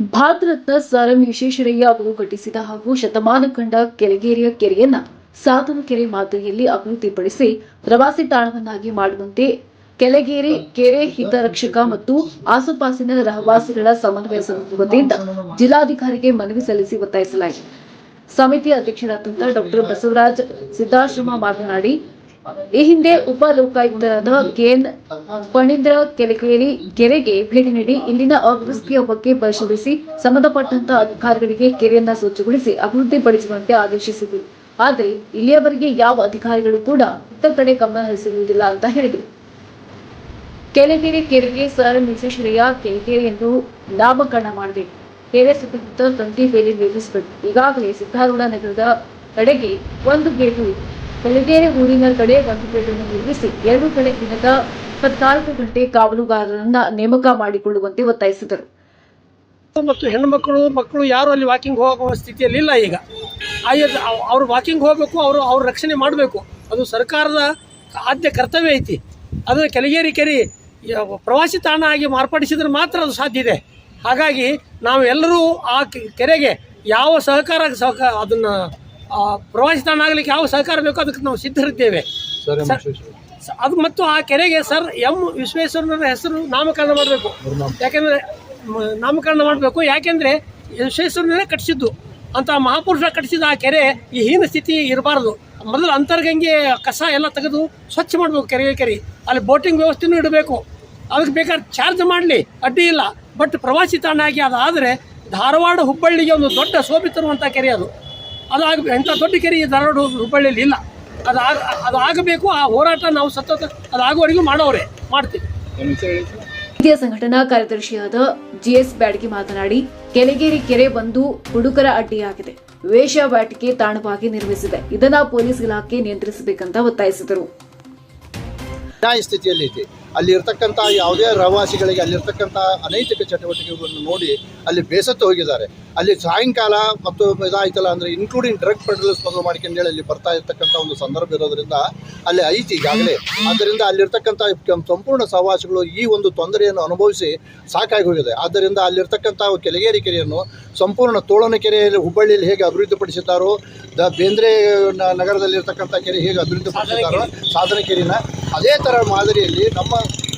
ಭಾರತರತ್ನ ಸಾರಂ ವಿಶ್ವೇಶ್ವರಯ್ಯ ಅವರು ಕಟ್ಟಿಸಿದ ಹಾಗೂ ಶತಮಾನ ಕಂಡ ಕೆಳಗೇರಿಯ ಕೆರೆಯನ್ನ ಸಾಧನ ಕೆರೆ ಮಾದರಿಯಲ್ಲಿ ಅಭಿವೃದ್ಧಿಪಡಿಸಿ ಪ್ರವಾಸಿ ತಾಣವನ್ನಾಗಿ ಮಾಡುವಂತೆ ಕೆಳಗೇರಿ ಕೆರೆ ಹಿತರಕ್ಷಕ ಮತ್ತು ಆಸುಪಾಸಿನ ರಹವಾಸಿಗಳ ಸಮನ್ವಯ ಸಮಿತಿ ಜಿಲ್ಲಾಧಿಕಾರಿಗೆ ಮನವಿ ಸಲ್ಲಿಸಿ ಒತ್ತಾಯಿಸಲಾಯಿತು ಸಮಿತಿ ಅಧ್ಯಕ್ಷರಾದಂತಹ ಡಾಕ್ಟರ್ ಬಸವರಾಜ್ ಸಿದ್ದಾಶ್ರಮ ಮಾತನಾಡಿ ಈ ಹಿಂದೆ ಉಪ ಲೋಕಾಯುಕ್ತರಾದ ಕೆಎನ್ ಪಣೀಂದ್ರ ಕೆಲಕೇರಿ ಕೆರೆಗೆ ಭೇಟಿ ನೀಡಿ ಇಲ್ಲಿನ ಅವ್ಯವಸ್ಥೆಯ ಬಗ್ಗೆ ಪರಿಶೀಲಿಸಿ ಸಂಬಂಧಪಟ್ಟಂತ ಅಧಿಕಾರಿಗಳಿಗೆ ಕೆರೆಯನ್ನ ಸ್ವಚ್ಛಗೊಳಿಸಿ ಅಭಿವೃದ್ಧಿಪಡಿಸುವಂತೆ ಆದೇಶಿಸಿದರು. ಆದರೆ, ಇಲ್ಲಿಯವರೆಗೆ ಯಾವ ಅಧಿಕಾರಿಗಳು ಕೂಡ ಇತ್ತ ಕಡೆ ಗಮನ ಹರಿಸಿರುವುದಿಲ್ಲ ಅಂತ ಹೇಳಿದರು. ಕೆಳಗೇರಿ ಕೆರೆಗೆ ಸರ್ ಮಿಸೇಶ್ವರಿಯ ಕೆರೆಕೆರೆ ಎಂದು ನಾಮಕರಣ ಮಾಡಬೇಕು ಕೆರೆ ಸುತ್ತಮುತ್ತ ತಂತಿ ಬೇಲಿ ನಿರ್ಮಿಸಬೇಕು. ಈಗಾಗಲೇ ಸಿದ್ಧಾರೂಢ ನಗರದ ಕಡೆಗೆ ಒಂದು ಗೇಟು ಇದೆ ಕೆಳಗೇರಿ ಊರಿನ ಕಡೆ ಗಂಗುಪೇಟೆಯನ್ನು ನಿರ್ಮಿಸಿ ಎರಡು ಕಡೆ ದಿನದ ಇಪ್ಪತ್ನಾಲ್ಕು ಗಂಟೆ ಕಾವಲುಗಾರರನ್ನ ನೇಮಕ ಮಾಡಿಕೊಳ್ಳುವಂತೆ ಒತ್ತಾಯಿಸಿದರು. ಮತ್ತು ಹೆಣ್ಮಕ್ಳು, ಮಕ್ಕಳು ಯಾರು ಅಲ್ಲಿ ವಾಕಿಂಗ್ ಹೋಗುವ ಸ್ಥಿತಿಯಲ್ಲಿ ಇಲ್ಲ ಈಗ. ಅವ್ರು ವಾಕಿಂಗ್ ಹೋಗಬೇಕು, ಅವರು ಅವ್ರ ರಕ್ಷಣೆ ಮಾಡಬೇಕು. ಅದು ಸರ್ಕಾರದ ಆದ್ಯ ಕರ್ತವ್ಯ ಐತಿ. ಅದು ಕೆಳಗೇರಿ ಕೆರೆ ಪ್ರವಾಸಿ ತಾಣ ಆಗಿ ಮಾರ್ಪಡಿಸಿದ್ರೆ ಮಾತ್ರ ಅದು ಸಾಧ್ಯ ಇದೆ. ಹಾಗಾಗಿ ನಾವೆಲ್ಲರೂ ಆ ಕೆರೆಗೆ ಯಾವ ಸಹಕಾರ ಸಹಕಾರ ಅದನ್ನು ಪ್ರವಾಸಿ ತಾಣ ಆಗಲಿಕ್ಕೆ ಯಾವ ಸಹಕಾರ ಬೇಕೋ ಅದಕ್ಕೆ ನಾವು ಸಿದ್ಧರಿದ್ದೇವೆ. ಅದು ಮತ್ತು ಆ ಕೆರೆಗೆ ಸರ್ ಎಂ ವಿಶ್ವೇಶ್ವರನ ಹೆಸರು ನಾಮಕರಣ ಮಾಡಬೇಕು. ಯಾಕೆಂದರೆ ನಾಮಕರಣ ಮಾಡಬೇಕು. ಯಾಕೆಂದರೆ ವಿಶ್ವೇಶ್ವರನೇ ಕಟ್ಟಿಸಿದ್ದು. ಅಂತ ಮಹಾಪುರುಷ ಕಟ್ಟಿಸಿದ ಆ ಕೆರೆ ಈ ಹೀನ ಸ್ಥಿತಿ ಇರಬಾರದು. ಮೊದಲು ಅಂತರ್ಗಂಗೆ ಕಸ ಎಲ್ಲ ತೆಗೆದು ಸ್ವಚ್ಛ ಮಾಡಬೇಕು ಕೆರೆ ಕೆರೆ. ಅಲ್ಲಿ ಬೋಟಿಂಗ್ ವ್ಯವಸ್ಥೆನೂ ಇಡಬೇಕು. ಅದಕ್ಕೆ ಬೇಕಾದ್ರೆ ಚಾರ್ಜ್ ಮಾಡಲಿ ಅಡ್ಡಿ ಇಲ್ಲ. ಬಟ್ ಪ್ರವಾಸಿ ತಾಣ ಆಗಿ ಅದಾದರೆ ಧಾರವಾಡ ಹುಬ್ಬಳ್ಳಿಗೆ ಒಂದು ದೊಡ್ಡ ಶೋಭೆ ತರುವಂಥ ಕೆರೆ ಅದು. ಅದು ಆಗ ಎಂಥ ದೊಡ್ಡ ಕೆರೆ ಈ ಧಾರವಾಡ ಹುಬ್ಬಳ್ಳಿಯಲ್ಲಿ ಇಲ್ಲ. ಅದು ಆಗ ಅದು ಆಗಬೇಕು ಆ ಹೋರಾಟ ನಾವು ಸತತ ಅದಾಗುವವರೆಗೂ ಮಾಡೋರೆ ಮಾಡ್ತೀವಿ. ವಿದ್ಯಾ ಸಂಘಟನಾ ಕಾರ್ಯದರ್ಶಿಯಾದ ಜಿಎಸ್ ಬ್ಯಾಡಗಿ ಮಾತನಾಡಿ ಕೆಳಗೇರಿ ಕೆರೆ ಬಂದು ಹುಡುಕರ ಅಡ್ಡಿಯಾಗಿದೆ. ವೇಷವಾಟಿಕೆ ತಾಣವಾಗಿ ನಿರ್ಮಿಸಿದೆ. ಇದನ್ನ ಪೊಲೀಸ್ ಇಲಾಖೆ ನಿಯಂತ್ರಿಸಬೇಕಂತ ಒತ್ತಾಯಿಸಿದರು. ಸ್ಥಿತಿಯಲ್ಲಿ ಅಲ್ಲಿ ಇರ್ತಕ್ಕಂಥ ಯಾವುದೇ ರಹವಾಸಿಗಳಿಗೆ ಅಲ್ಲಿರ್ತಕ್ಕಂಥ ಅನೈತಿಕ ಚಟುವಟಿಕೆಗಳನ್ನು ನೋಡಿ ಅಲ್ಲಿ ಬೇಸತ್ತು ಹೋಗಿದ್ದಾರೆ. ಅಲ್ಲಿ ಸಾಯಂಕಾಲ ಮತ್ತು ಇದಾಯ್ತಲ್ಲ ಅಂದರೆ ಇನ್ಕ್ಲೂಡಿಂಗ್ ಡ್ರಗ್ ಪೆಟ್ರೋಲ್ ಸ್ಮಗ್ಲ್ ಮಾಡ್ಕೊಂಡೇಳಿ ಅಲ್ಲಿ ಬರ್ತಾ ಇರ್ತಕ್ಕಂಥ ಒಂದು ಸಂದರ್ಭ ಇರೋದ್ರಿಂದ ಅಲ್ಲಿ ಐತಿ ಈಗಾಗಲೇ. ಆದ್ದರಿಂದ ಅಲ್ಲಿರ್ತಕ್ಕಂಥ ಸಂಪೂರ್ಣ ಸಹವಾಸಿಗಳು ಈ ಒಂದು ತೊಂದರೆಯನ್ನು ಅನುಭವಿಸಿ ಸಾಕಾಗಿ ಹೋಗಿದೆ. ಆದ್ದರಿಂದ ಅಲ್ಲಿರ್ತಕ್ಕಂಥ ಕೆಳಗೇರಿ ಕೆರೆಯನ್ನು ಸಂಪೂರ್ಣ ತೋಳನ ಕೆರೆಯಲ್ಲಿ ಹುಬ್ಬಳ್ಳಿಯಲ್ಲಿ ಹೇಗೆ ಅಭಿವೃದ್ಧಿಪಡಿಸಿದ್ದಾರೋ ದ ಬೇಂದ್ರೆ ನಗರದಲ್ಲಿರ್ತಕ್ಕಂಥ ಕೆರೆ ಹೇಗೆ ಅಭಿವೃದ್ಧಿಪಡಿಸಿದ್ದಾರೋ ಸಾಧನ ಕೆರೆನ ಅದೇ ಥರ ಮಾದರಿಯಲ್ಲಿ ನಮ್ಮ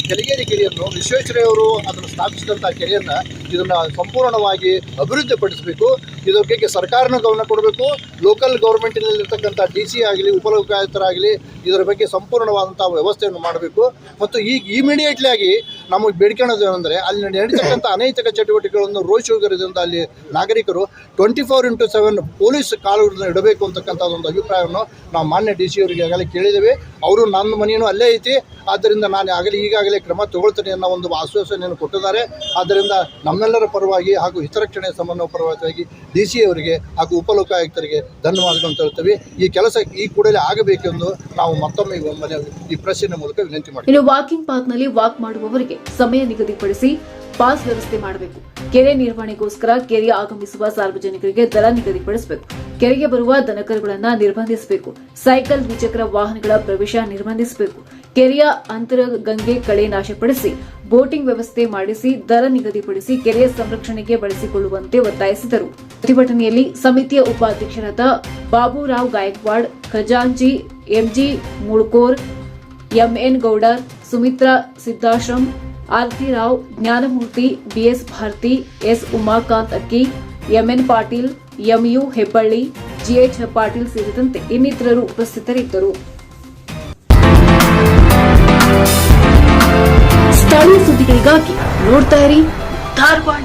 ಕೆಳಗೇರಿ ಕೆರೆಯನ್ನು ವಿಶ್ವೇಶ್ವರಯ್ಯವರು ಅದನ್ನು ಸ್ಥಾಪಿಸಿದಂಥ ಕೆರೆಯನ್ನು ಇದನ್ನು ಸಂಪೂರ್ಣವಾಗಿ ಅಭಿವೃದ್ಧಿಪಡಿಸಬೇಕು. ಇದರ ಬಗ್ಗೆ ಸರ್ಕಾರನೂ ಗಮನ ಕೊಡಬೇಕು. ಲೋಕಲ್ ಗೌರ್ಮೆಂಟಿನಲ್ಲಿರ್ತಕ್ಕಂಥ ಡಿ ಸಿ ಆಗಲಿ, ಉಪಲೋಕಾಯುಕ್ತರಾಗಲಿ ಇದರ ಬಗ್ಗೆ ಸಂಪೂರ್ಣವಾದಂಥ ವ್ಯವಸ್ಥೆಯನ್ನು ಮಾಡಬೇಕು. ಮತ್ತು ಈಗ ಇಮಿಡಿಯೇಟ್ಲಿ ಆಗಿ ನಮಗೆ ಬೇಡ್ಕೊಳ್ಳೋದು ಏನಂದರೆ ಅಲ್ಲಿ ನಡೀತಕ್ಕಂಥ ಅನೈತಿಕ ಚಟುವಟಿಕೆಗಳನ್ನು ರೋಷೋಗರದಿಂದ ಅಲ್ಲಿ ನಾಗರಿಕರು twenty four into seven police ಕಾಲುಗಳನ್ನು ಇಡಬೇಕು ಅಂತಕ್ಕಂಥ ಒಂದು ಅಭಿಪ್ರಾಯವನ್ನು ನಾವು ಮಾನ್ಯ ಡಿ ಸಿ ಅವರಿಗೆ ಆಗಲೇ ಕೇಳಿದ್ದೇವೆ. ಅವರು ನನ್ನ ಮನೆಯೂ ಅಲ್ಲೇ ಐತಿ. ಆದ್ದರಿಂದ ನಾನು ಆಗಲೇ ಈಗಾಗಲೇ ಕ್ರಮ ತಗೊಳ್ತೇನೆ ಅನ್ನೋ ಒಂದು ಆಶ್ವಾಸನೆಯನ್ನು ಕೊಟ್ಟಿದ್ದಾರೆ. ಆದ್ದರಿಂದ ನಮ್ಮೆಲ್ಲರ ಪರವಾಗಿ ಹಾಗೂ ಹಿತರಕ್ಷಣೆ ಸಂಬಂಧ ಪರವಾಗಿ ಡಿ ಸಿ ಅವರಿಗೆ ಹಾಗೂ ಉಪಲೋಕಾಯುಕ್ತರಿಗೆ ಅಂತ ಹೇಳ್ತೇವೆ ಈ ಕೆಲಸ ಈ ಕೂಡಲೇ ಆಗಬೇಕೆಂದು ನಾವು ಮತ್ತೊಮ್ಮೆ ಈ ಪ್ರಶ್ನೆ ಮೂಲಕ ವಿನಂತಿ ಮಾಡ್ತೀವಿ. ವಾಕಿಂಗ್ ಪಾತ್ನಲ್ಲಿ ವಾಕ್ ಮಾಡುವವರಿಗೆ ಸಮಯ ನಿಗದಿಪಡಿಸಿ ಪಾಸ್ ವ್ಯವಸ್ಥೆ ಮಾಡಬೇಕು. ಕೆರೆ ನಿರ್ವಹಣೆಗೋಸ್ಕರ ಕೆರೆಯ ಆಗಮಿಸುವ ಸಾರ್ವಜನಿಕರಿಗೆ ದರ ನಿಗದಿಪಡಿಸಬೇಕು. ಕೆರೆಗೆ ಬರುವ ದನಕರುಗಳನ್ನು ನಿರ್ಬಂಧಿಸಬೇಕು. ಸೈಕಲ್ ದ್ವಿಚಕ್ರ ವಾಹನಗಳ ಪ್ರವೇಶ ನಿರ್ಬಂಧಿಸಬೇಕು. ಕೆರೆಯ ಅಂತರ ಗಂಗೆ ಕಳೆ ನಾಶಪಡಿಸಿ ಬೋಟಿಂಗ್ ವ್ಯವಸ್ಥೆ ಮಾಡಿಸಿ ದರ ನಿಗದಿಪಡಿಸಿ ಕೆರೆಯ ಸಂರಕ್ಷಣೆಗೆ ಬಳಸಿಕೊಳ್ಳುವಂತೆ ಒತ್ತಾಯಿಸಿದರು. ಪ್ರತಿಭಟನೆಯಲ್ಲಿ ಸಮಿತಿಯ ಉಪಾಧ್ಯಕ್ಷರಾದ ಬಾಬುರಾವ್ ಗಾಯಕ್ವಾಡ್, ಖಜಾಂಚಿ, MG Mulkor, MN Gowder Sumitra Siddashram, Aarti Rao, Jnanamurthy, BS Bharati, S Umakant Akki MN Patil MU Hebballi GH Patil ಸೇರಿದಂತೆ ಇನ್ನಿತರರು ಉಪಸ್ಥಿತರಿದ್ದರು. ಸ್ಥಳೀಯ ಸುದ್ದಿಗಳಿಗಾಗಿ ನೋಡ್ತಾ ಇರಿ ಧಾರವಾಡ